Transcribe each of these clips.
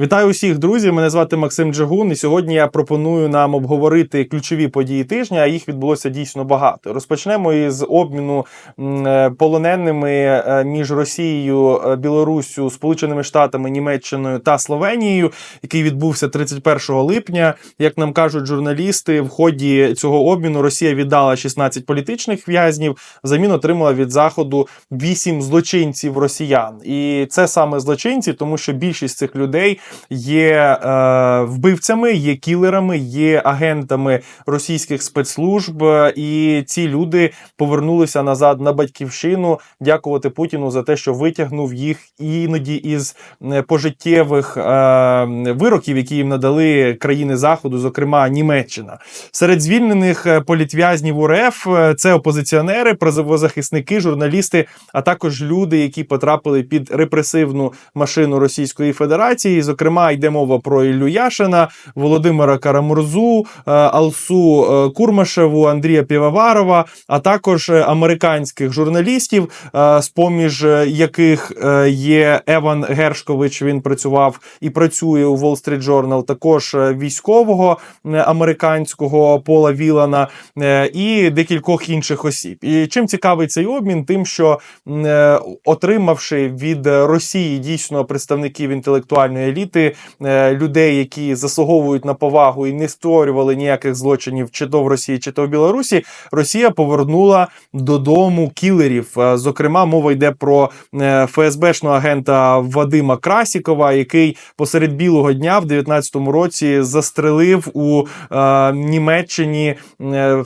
Вітаю усіх, друзі! Мене звати Максим Джагун. І сьогодні я пропоную нам обговорити ключові події тижня. А їх відбулося дійсно багато. Розпочнемо із обміну е, полоненими е, між Росією, е, Білоруссю, Сполученими Штатами, Німеччиною та Словенією, який відбувся 31 липня. Як нам кажуть журналісти, в ході цього обміну Росія віддала 16 політичних в'язнів, взамін отримала від заходу 8 злочинців росіян. І це саме злочинці, тому що більшість цих людей є е, вбивцями, є кілерами, є агентами російських спецслужб, е, і ці люди повернулися назад на батьківщину. Дякувати Путіну за те, що витягнув їх іноді із е, пожиттєвих е, вироків, які їм надали країни заходу, зокрема Німеччина. Серед звільнених е, політв'язнів УРФ це опозиціонери, правозахисники, журналісти, а також люди, які потрапили під репресивну машину Російської Федерації. Зокрема, йде мова про Іллю Яшина, Володимира Карамурзу, е, Алсу е, Курмашеву, Андрія Півоварова, а також е, американських журналістів, з поміж яких є Еван Гершкович. Він працював і працює у Wall Street Journal, також військового американського Пола Вілана і декількох інших осіб. І чим цікавий цей обмін, тим, що отримавши від Росії дійсно представників інтелектуальної еліти, е, людей, які заслуговують на повагу і не створювали ніяких злочинів, чи то в Росії, чи то в Білорусі, Росія повернула додому кілерів. Е, Зокрема, мова йде про е, ФСБшного агента Вадима Красікова, який посеред білого дня в 19-му році застрелив у е, Німеччині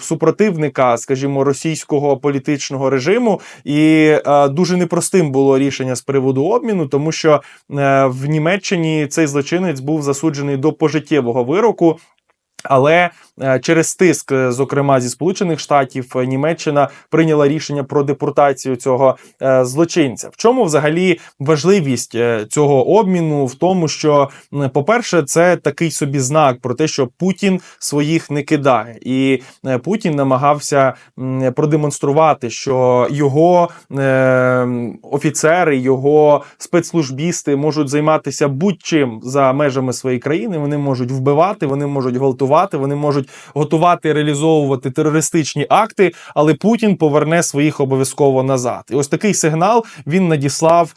супротивника, скажімо, російського політичного режиму. І е, дуже непростим було рішення з приводу обміну, тому що е, в Німеччині цей злочинець був засуджений до пожиттєвого вироку. Але через тиск, е, зокрема зі Сполучених Штатів, е, Німеччина прийняла рішення про депортацію цього е, злочинця. В чому взагалі важливість е, цього обміну? В тому, що, по-перше, це такий собі знак про те, що Путін своїх не кидає, і е, Путін намагався продемонструвати, що його е, офіцери, його спецслужбісти можуть займатися будь-чим за межами своєї країни. Вони можуть вбивати, вони можуть гвалтувати, вони можуть готувати і реалізовувати терористичні акти, але Путін поверне своїх обов'язково назад. І ось такий сигнал він надіслав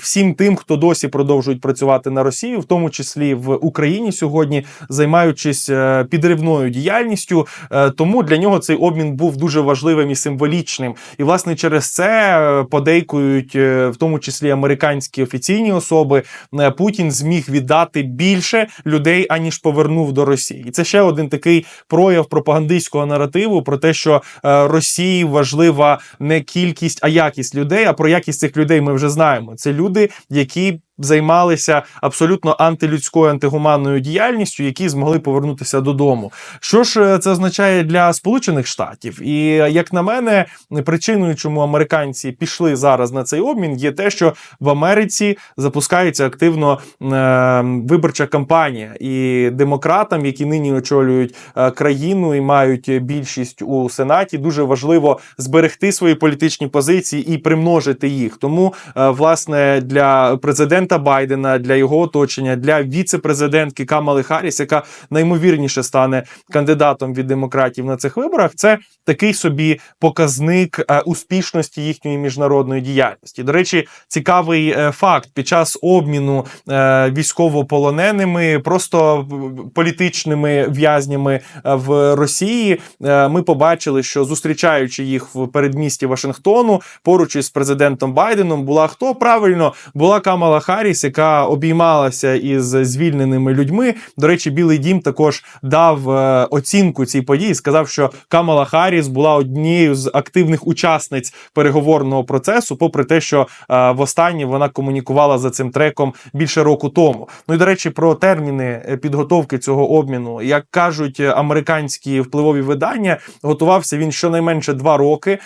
всім тим, хто досі продовжують працювати на Росію, в тому числі в Україні сьогодні, займаючись е, підривною діяльністю. Е, Тому для нього цей обмін був дуже важливим і символічним. І власне через це е, подейкують, е, в тому числі американські офіційні особи, е, Путін зміг віддати більше людей, аніж повернув до Росії. І це ще один такий прояв пропагандистського наративу про те, що е, Росії важлива не кількість, а якість людей. А про якість цих людей ми вже знаємо. Це люди, які займалися абсолютно антилюдською антигуманною діяльністю, які змогли повернутися додому. Що ж е, це означає для Сполучених Штатів? І як на мене, причиною, чому американці пішли зараз на цей обмін, є те, що в Америці запускається активно е, виборча кампанія, і демократам, які нині очолюють е, країну і мають більшість у сенаті, дуже важливо зберегти свої політичні позиції і примножити їх. Тому, е, власне, для президента Байдена, для його оточення, для віце-президентки Камали Харріс, яка наймовірніше стане кандидатом від демократів на цих виборах, це такий собі показник е, успішності їхньої міжнародної діяльності. До речі, цікавий е, факт: під час обміну е, військовополоненими, просто політичними в'язнями в Росії, ми побачили, що зустрічаючи їх в передмісті Вашингтону, поруч із президентом Байденом, була хто правильно була Камала Харріс, яка обіймалася із звільненими людьми. До речі, Білий Дім також дав е, оцінку цій події. Сказав, що Камала Харріс була однією з активних учасниць переговорного процесу, попри те, що е, востаннє вона комунікувала за цим треком більше року тому. Ну і до речі, про терміни е, підготовки цього обміну, як кажуть американські впливові видання, готувався він щонайменше два роки,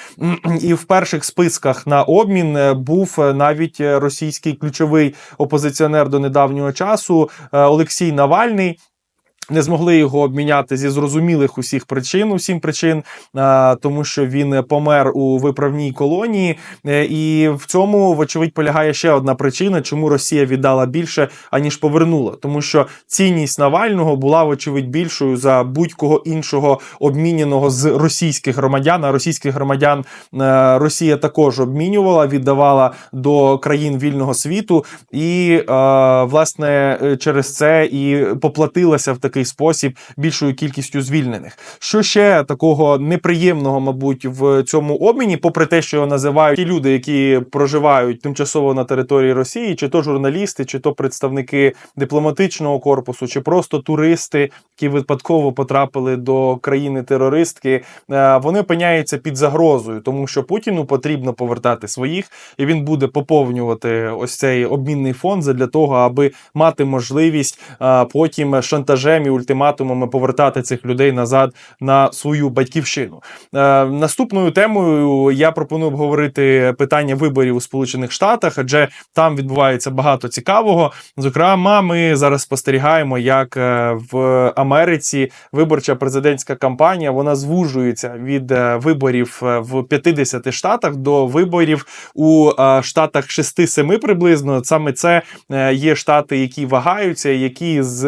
і в перших списках на обмін був навіть російський ключовий опозиціонер до недавнього часу е, Олексій Навальний. Не змогли його обміняти зі зрозумілих усіх причин, усім причин, тому що він помер у виправній колонії, Е, і в цьому, вочевидь, полягає ще одна причина, чому Росія віддала більше аніж повернула, тому що цінність Навального була вочевидь більшою за будь-кого іншого обміненого з російських громадян. А російських громадян е, Росія також обмінювала, віддавала до країн вільного світу, і е, власне через це і поплатилася в такий спосіб більшою кількістю звільнених. Що ще такого неприємного, мабуть, в цьому обміні, попри те, що його називають ті люди, які проживають тимчасово на території Росії, чи то журналісти, чи то представники дипломатичного корпусу, чи просто туристи, які випадково потрапили до країни-терористки, е, вони опиняються під загрозою, тому що Путіну потрібно повертати своїх, і він буде поповнювати ось цей обмінний фонд для того, аби мати можливість е, потім шантажем і ультиматумами повертати цих людей назад на свою батьківщину. Е, Наступною темою я пропоную обговорити питання виборів у Сполучених Штатах, адже там відбувається багато цікавого. Зокрема, ми зараз спостерігаємо, як е, в Америці виборча президентська кампанія вона звужується від е, виборів е, в 50 штатах до виборів у штатах 6-7 приблизно. Саме це є штати, які вагаються, які з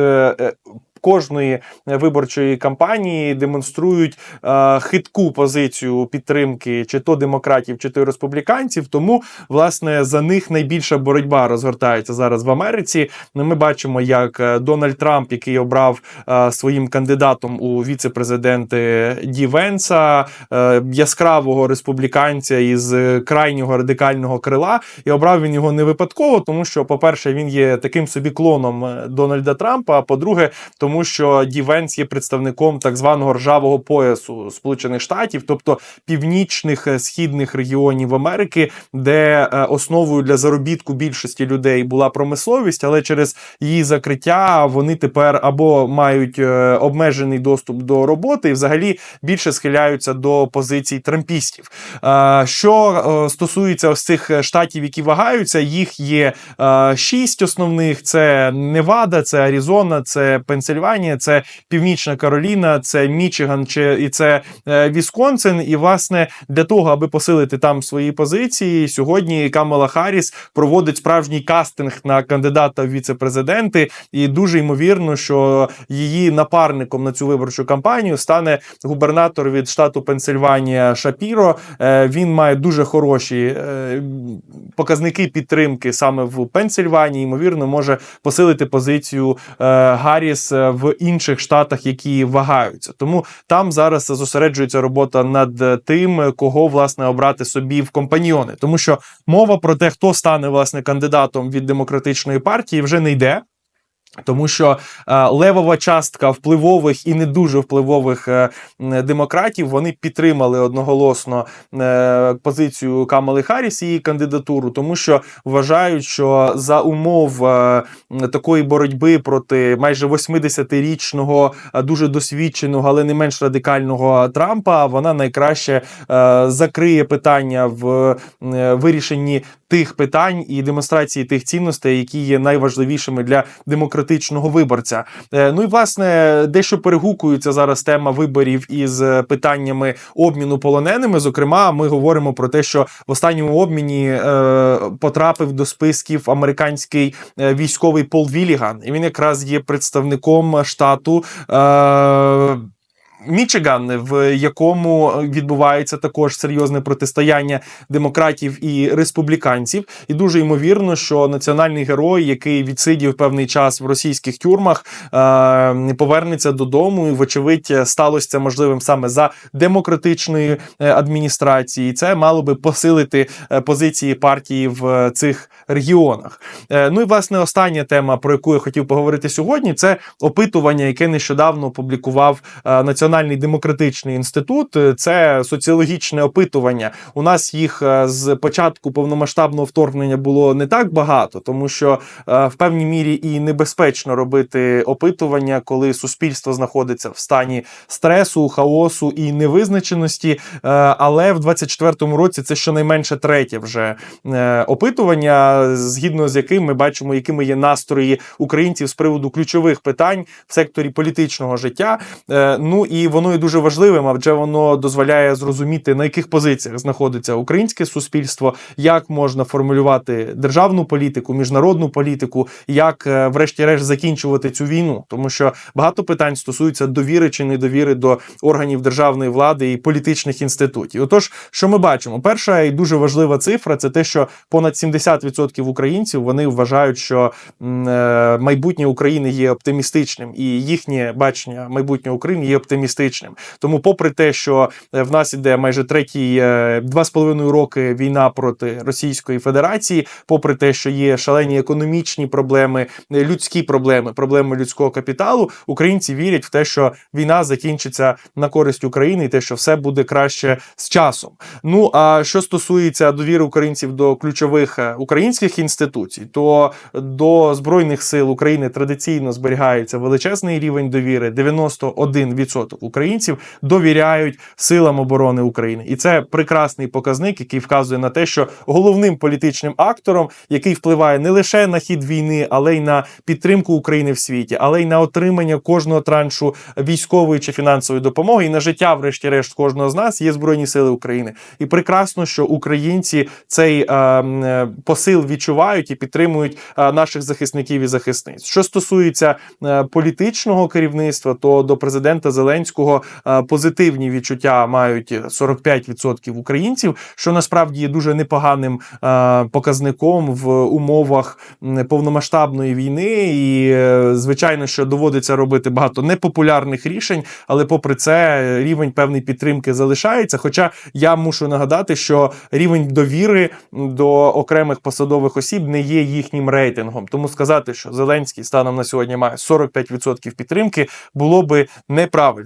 кожної виборчої кампанії демонструють е, хитку позицію підтримки чи то демократів, чи то республіканців. Тому власне за них найбільша боротьба розгортається зараз в Америці. Ми бачимо, як е, Дональд Трамп, який обрав е, своїм кандидатом у віце-президенти Ді Венса, е, яскравого республіканця із крайнього радикального крила, і обрав він його не випадково, тому що, по-перше, він є таким собі клоном е, Дональда Трампа. А по-друге, тому що Ді Венс є представником так званого ржавого поясу Сполучених Штатів, тобто північних е, східних регіонів Америки, де е, основою для заробітку більшості людей була промисловість, але через її закриття вони тепер або мають е, обмежений доступ до роботи, і взагалі більше схиляються до позицій трампістів. Що стосується ось цих штатів, які вагаються, їх є шість основних: це Невада, це Аризона, це Пенсильванія, це Північна Кароліна, це Мічиган чи і це е, Вісконсин. І власне для того, аби посилити там свої позиції, сьогодні Камала Харріс проводить справжній кастинг на кандидата в віце-президенти, і дуже ймовірно, що її напарником на цю виборчу кампанію стане губернатор від штату Пенсильванія Шапіро. Е, Він має дуже хороші е, показники підтримки саме в Пенсильванії. Ймовірно, може посилити позицію Гарріс в інших штатах, які вагаються. Тому там зараз зосереджується робота над тим, кого власне обрати собі в компаньйони, тому що мова про те, хто стане власне кандидатом від демократичної партії, вже не йде. Тому що е, левова частка впливових і не дуже впливових е, демократів вони підтримали одноголосно е, позицію Камали Харріс і її кандидатуру, тому що вважають, що за умов е, такої боротьби проти майже 80-річного е, дуже досвідченого, але не менш радикального Трампа, вона найкраще е, закриє питання в е, вирішенні тих питань і демонстрації тих цінностей, які є найважливішими для демократичного виборця. Е, Ну і власне дещо перегукується зараз тема виборів із е, питаннями обміну полоненими. Зокрема, ми говоримо про те, що в останньому обміні е, потрапив до списків американський е, військовий Пол Віліган, і він якраз є представником штату. Е, Мічиган, в якому відбувається також серйозне протистояння демократів і республіканців, і дуже ймовірно, що національний герой, який відсидів певний час в російських тюрмах, е, повернеться додому. І, вочевидь, сталося це можливим саме за демократичної е, адміністрації. Це мало би посилити е, позиції партії в цих регіонах. Ну і власне остання тема, про яку я хотів поговорити сьогодні, це опитування, яке нещодавно опублікував Національний Національний демократичний інститут. Е, Це соціологічне опитування. У нас їх е, з початку повномасштабного вторгнення було не так багато, тому що е, в певній мірі і небезпечно робити опитування, коли суспільство знаходиться в стані стресу, хаосу і невизначеності. Але в 24-му році це щонайменше третє вже опитування, згідно з яким ми бачимо, якими є настрої українців з приводу ключових питань в секторі політичного життя. Ну і воно є дуже важливим, адже воно дозволяє зрозуміти на яких позиціях знаходиться українське суспільство, як можна формулювати державну політику, міжнародну політику, як, е, врешті-решт, закінчувати цю війну, тому що багато питань стосуються довіри чи недовіри до органів державної влади і політичних інститутів. Отож, що ми бачимо? Перша і дуже важлива цифра це те, що понад 70% українців вони вважають, що е, майбутнє України є оптимістичним, і їхнє бачення майбутнього України є оптимістичним. Тому, попри те, що е, в нас іде майже третій е, два з половиною роки війна проти Російської Федерації, попри те, що є шалені економічні проблеми, е, людські проблеми, проблеми людського капіталу, українці вірять в те, що війна закінчиться на користь України, і те, що все буде краще з часом. Ну а що стосується довіри українців до ключових українських інституцій, то до збройних сил України традиційно зберігається величезний рівень довіри. 91% українців довіряють силам оборони України, і це прекрасний показник, який вказує на те, що головним політичним актором, який впливає не лише на хід війни, але й на підтримку України в світі, але й на отримання кожного траншу військової чи фінансової допомоги, і на життя, врешті-решт, кожного з нас є збройні сили України. І прекрасно, що українці цей е, е, посил відчувають і підтримують е, наших захисників і захисниць. Що стосується е, політичного керівництва, то до президента Зеленського е, позитивні відчуття мають 45% українців, що насправді є дуже непоганим е, показником в умовах повномасштабної війни. І е, звичайно, що доводиться робити багато непопулярних рішень, але попри це рівень певної підтримки залишається. Хоча я мушу нагадати, що рівень довіри до окремих посадових осіб не є їхнім рейтингом. Тому сказати, що Зеленський станом на сьогодні має 45% підтримки, було би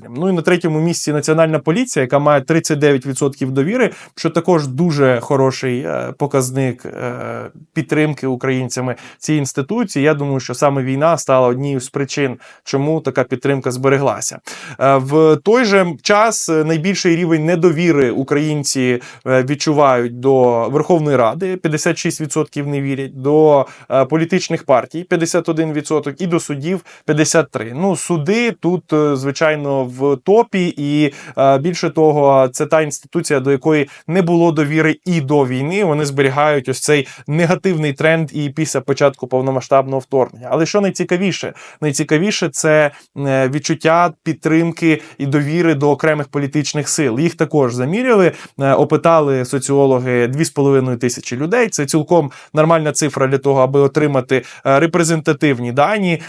неправильним. Ну і на третьому місці національна поліція, яка має 39% довіри, що також дуже хороший е, показник е, підтримки українцями цієї інституції. Я думаю, що саме війна стала однією з причин, чому така підтримка збереглася. Е, В той же час найбільший рівень недовіри українці відчувають до Верховної Ради 56% не вірять, до політичних партій 51% і до суддів 53%. Ну, суди тут, звичайно, в топі, і е, більше того, це та інституція, до якої не було довіри і до війни. Вони зберігають ось цей негативний тренд і після початку повномасштабного вторгнення. Але що найцікавіше? Найцікавіше це е, відчуття підтримки і довіри до окремих політичних сил. Їх також заміряли, е, опитали соціологи 2,5 тисячі людей. Це цілком нормальна цифра для того, аби отримати репрезентативні дані.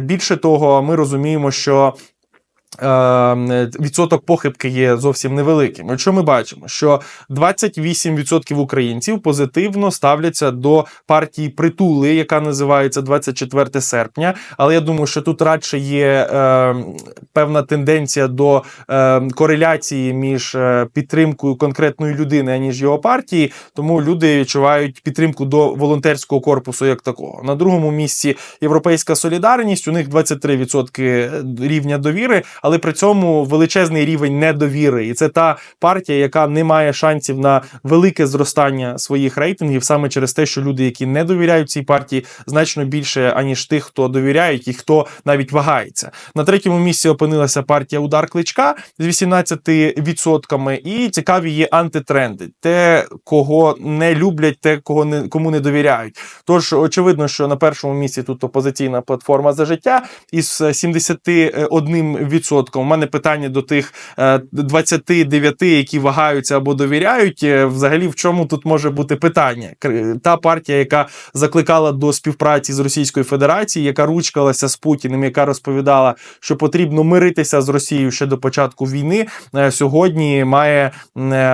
Більше того, ми розуміємо, що. Е, Відсоток похибки є зовсім невеликим. Що ми бачимо? Що 28% українців позитивно ставляться до партії притули, яка називається 24 серпня. Але я думаю, що тут радше є е, певна тенденція до е, кореляції між е, підтримкою конкретної людини, аніж його партії. Тому люди відчувають підтримку до волонтерського корпусу як такого. На другому місці Європейська солідарність. У них 23% рівня довіри, але при цьому величезний рівень недовіри. І це та партія, яка не має шансів на велике зростання своїх рейтингів, саме через те, що люди, які не довіряють цій партії, значно більше аніж тих, хто довіряють і хто навіть вагається. На третьому місці опинилася партія Удар Кличка з 18%. І цікаві є антитренди: те, кого не люблять, те, кого не кому не довіряють. Тож очевидно, що на першому місці тут опозиційна платформа за життя із 71%. У мене питання до тих е, 29, які вагаються або довіряють. Е, Взагалі, в чому тут може бути питання? Та партія, яка закликала до співпраці з Російською Федерацією, яка ручкалася з Путіним, яка розповідала, що потрібно миритися з Росією ще до початку війни, е, сьогодні має е,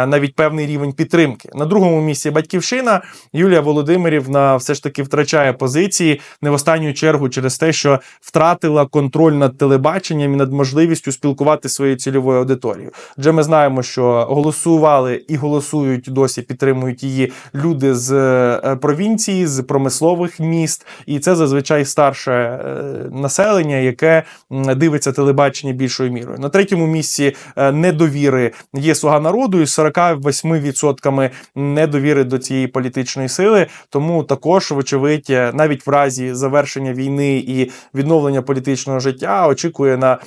навіть певний рівень підтримки. На другому місці батьківщина Юлія Володимирівна все ж таки втрачає позиції не в останню чергу через те, що втратила контроль над телебаченням і над можливістю можливістю спілкуватися зі своєю цільовою аудиторією. Адже ми знаємо, що голосували і голосують досі, підтримують її люди з е, провінції, з промислових міст, і це зазвичай старше е, населення, яке дивиться телебачення більшою мірою. На третьому місці е, недовіри є слуга народу із 48% недовіри до цієї політичної сили. Тому також, вочевидь, навіть в разі завершення війни і відновлення політичного життя очікує на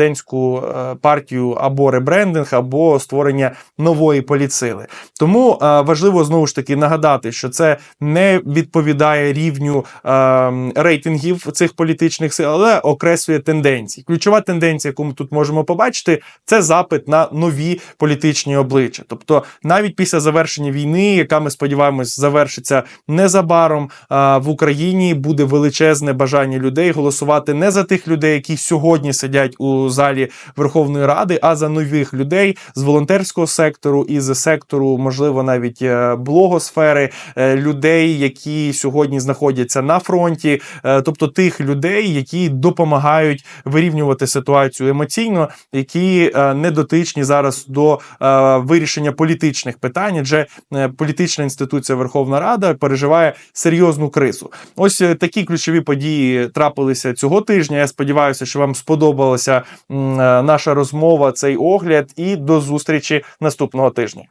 президентську е, партію або ребрендинг, або створення нової політсили. Тому е, важливо знову ж таки нагадати, що це не відповідає рівню е, рейтингів цих політичних сил, але окреслює тенденції. Ключова тенденція, яку ми тут можемо побачити, це запит на нові політичні обличчя. Тобто, навіть після завершення війни, яка ми сподіваємось, завершиться незабаром в Україні, буде величезне бажання людей голосувати не за тих людей, які сьогодні сидять у залі Верховної Ради, а за нових людей з волонтерського сектору і з сектору, можливо, навіть е, блогосфери, е, людей, які сьогодні знаходяться на фронті, е, тобто тих людей, які допомагають вирівнювати ситуацію емоційно, які не дотичні зараз до вирішення політичних питань, адже політична інституція Верховна Рада переживає серйозну кризу. Ось такі ключові події трапилися цього тижня. Я сподіваюся, що вам е, наша розмова, цей огляд, і до зустрічі наступного тижня.